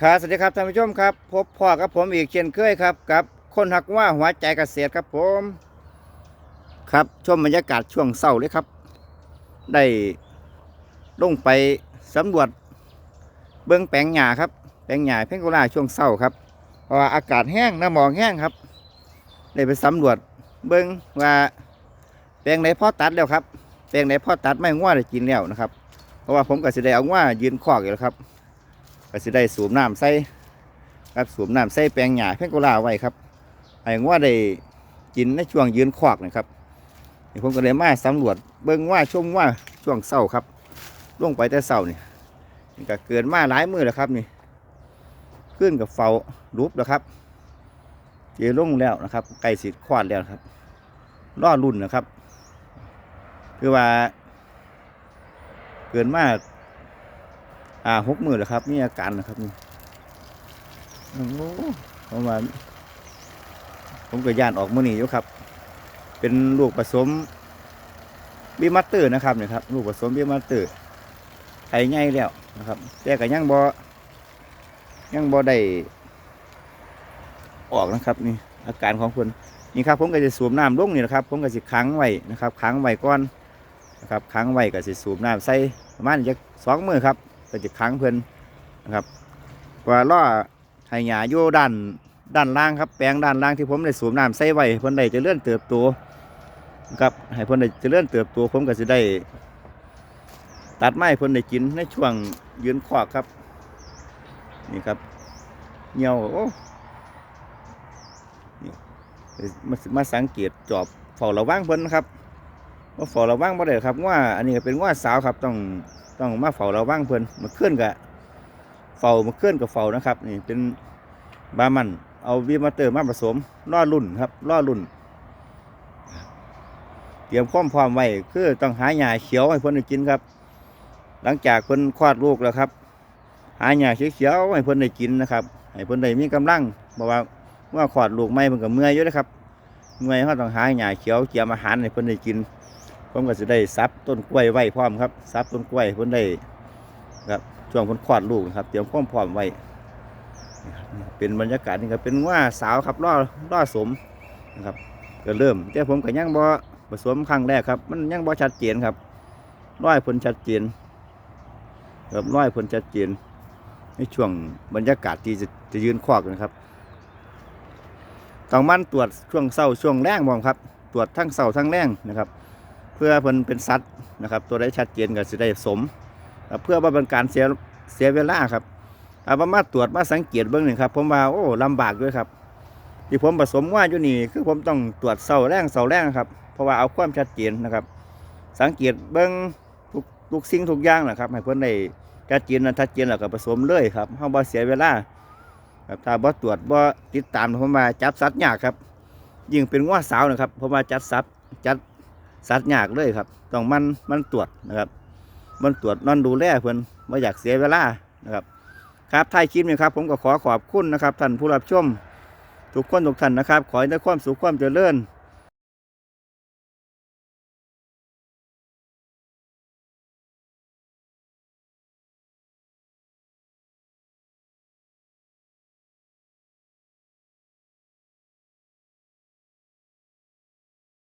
ครับสวัสดีครับท่านผู้ชมครับ พบพ่อกับผมอีกเช่นเคยครับกับคนหักว่าหัวใจเกษตรครับผม ครับชมบรรยากาศช่วงเศร้าเลยครับ ได้ลงไปสำรวจเบื้องแปลงหญ้าครับแปลงหญ้าเพ่งโกลาช่วงเศร้าครับเพราะว่าอากาศแห้งน้ำหมอกแห้งครับได้ไปสำรวจเบื้องว่าแปลงไหนพ่อตัดแล้วครับแปลงไหนพ่อตัดไม่ง่วได้กินแล้วนะครับ เพราะว่าผมก็สิได้เอาง่วยืนคอกอยู่แล้วครับ ก็สิได้สูบน้ำใส่ครับสูบน้ำใส่แปลงหญ้าเพ่งโกลาไว้ครับไอ้ว่าได้กินในช่วงยืนคอกนะครับผมก็เลยมาสำรวจเบิ่งว่าชมว่าช่วงเศร้าครับลงไปแต่เศร้านี่นี่ก็เกินมาหลายมือแล้วครับนี่ ขึ้นกับเฝ้ารูปแล้วครับเจลงแล้วนะครับไก่สิควาดแล้วครับรอรุ่นนะครับ คือว่า เกินมาก อ่าหกมือแล้วครับ มีอาการนะครับนี่โอ้ประมาณผมก็ย่านออกมือนี่อยู่ครับ เป็นลูกผสมบีมัตเตอร์นะครับเนี่ยครับลูกผสมบีมัตเตอร์ไข่ใหญ่แล้วนะครับ แต่ก็ยังบยังบอได้ออกนะครับนี่อาการของคนนี่ครับผมก็จะสูบน้ำลงนี่นะครับ ผมก็จะขังไว้นะครับขังไว้ก่อนนะครับขังไว้ก็จะสูบน้ำใส่ประมาณจะสองมือครับ ก็จะค้างเพิ่นนะครับว่าล่อไห้หญ้าอยู่ด้านด้านล่างครับแปลงด้านล่างที่ผมได้สูบน้ำใส่ไว้เพิ่นได้จะเลื่อนเติบโตนะครับให้เพิ่นได้จะเลื่อนเติบโตผมก็จะได้ ตัดไม้เพิ่นได้กินในช่วงยืนขวากครับ นี่ครับเหี่ยวโอ้มามาสังเกตจอบเฝ้าระวังเพิ่นนะครับ ว่าเฝ้าระวังบ่ได้ครับว่าอันนี้ก็เป็นว่าสาวครับต้องต้องมาเฝ้าระวังเพิ่นมาเคลื่อนกับเฝ้ามาเคลื่อนกับเฝ้านะครับ นี่เป็นบามันเอาวีมาเตอร์มาผสมล่อรุ่นครับล่อรุ่น เตรียมความพร้อมไว้คือต้องหาหญ้าเขียวให้เพิ่นได้กินครับ หลังจากเพิ่นคลอดลูกแล้วครับ หาหญ้าเขียวให้เพิ่นได้กินนะครับให้เพิ่นได้มีกำลังเพราะว่าเมื่อคลอดลูกใหม่เพิ่นก็เมื่อยอยู่นะครับเมื่อยเขาต้องหาหญ้าเขียวเกี่ยมอาหารให้เพิ่นได้กิน ผมก็จะได้ซับต้นกล้วยไว้พร้อมครับซับต้นกล้วยเพิ่นได้ครับช่วงเพิ่นคลอดลูกครับ เตรียมความพร้อมไว้เป็นบรรยากาศนี่ก็เป็นว่าสาวครับล่อล่อสมนะครับก็เริ่มแต่ผมก็ยังบ่ผสมครั้งแรกครับ มันยังบ่ชัดเจนครับร้อยผลชัดเจนครับร้อยผลชัดเจนในช่วงบรรยากาศที่จะจะยืนควักนะครับต้องมันตรวจช่วงเศร้าช่วงแรงมองครับ ตรวจทั้งเศร้าทั้งแรงนะครับ เพื่อเพิ่นเป็นสัตว์นะครับ ตัวได้ชัดเจนก็สิได้สม เพื่อว่าเป็นการเสียเสียเวลาครับเอามามาตรวจมาสังเกตเบื้องหนึ่งครับ ผมว่าโอ้ลำบากด้วยครับ ที่ผมผสมว่าอยู่นี่คือผมต้องตรวจเสาแรงเสาแรงครับ เพราะว่าเอาความชัดเจนนะครับ สังเกตเบื้องทุกทุกสิ่งทุกอย่างนะครับ ให้เพิ่อนได้ชัดเจนนะชัดเจนแล้วก็ผสมเลยครับเฮาบ่เสียเวลาครับถ้าบ่ตรวจบ่ติดตามผมว่าจับสัตว์ยากครับ ยิ่งเป็นง้อสาวนะครับผมว่าจัดสัตว์จัด สัตว์ยากเลยครับ ต้องมันมันตรวจนะครับ มันตรวจนอนดูแลเพื่อนไม่อยากเสียเวลานะครับ ครับท้ายคลิปนี้ครับ ผมก็ขอขอบคุณนะครับท่านผู้รับชมทุกคนทุกท่านนะครับ ขอให้ได้ความสุขความเจริญ